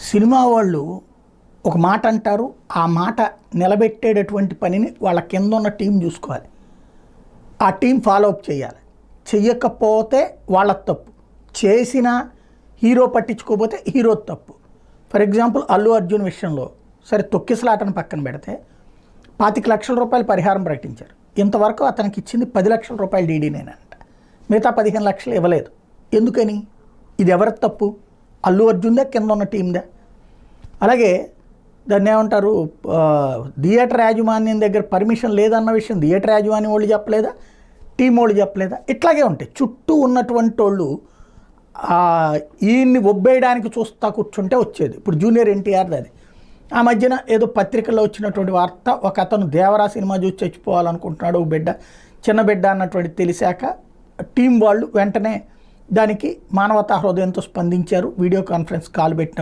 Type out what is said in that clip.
Cinema వాళ్ళు ఒక మాట అంటారు ఆ మాట నిలబెట్టేటటువంటి పనిని వాళ్ళ కింద ఉన్న టీం చూసుకోవాలి. ఆ టీం ఫాలో అప్ చేయాలి. చెయ్యకపోతే వాళ్ళ తప్పు. చేసిన హీరో పట్టించుకోకపోతే హీరో తప్పు. ఫర్ ఎగ్జాంపుల్ అల్లు అర్జున్ విషయంలో సరే తొక్కిసలాటను పక్కన పెడితే పాతిక లక్షల రూపాయలు పరిహారం ప్రకటించారు. ఇంతవరకు అతనికి ఇచ్చింది పది లక్షల రూపాయలు డీడీనేనంట మిగతా పదిహేను లక్షలు ఇవ్వలేదు. ఎందుకని? ఇది ఎవరి తప్పు? అల్లు అర్జున్దే కింద ఉన్న టీందే అలాగే దాన్ని ఏమంటారు థియేటర్ యాజమాన్యం దగ్గర పర్మిషన్ లేదన్న విషయం థియేటర్ యాజమాన్యం వాళ్ళు చెప్పలేదా? టీం వాళ్ళు చెప్పలేదా? ఇట్లాగే ఉంటాయి. చుట్టూ ఉన్నటువంటి వాళ్ళు ఈయన్ని ఒబ్బేయడానికి చూస్తా కూర్చుంటే వచ్చేది. ఇప్పుడు జూనియర్ ఎన్టీఆర్ది అది. ఆ మధ్యన ఏదో పత్రికల్లో వచ్చినటువంటి వార్త ఒక అతను దేవరా సినిమా చూసి చచ్చిపోవాలనుకుంటున్నాడు ఒక బిడ్డ చిన్న బిడ్డ అన్నటువంటి తెలిసాక టీం వాళ్ళు వెంటనే దానికి మానవతా హృదయంతో స్పందించారు. వీడియో కాన్ఫరెన్స్ కాల్ పెట్టినప్పుడు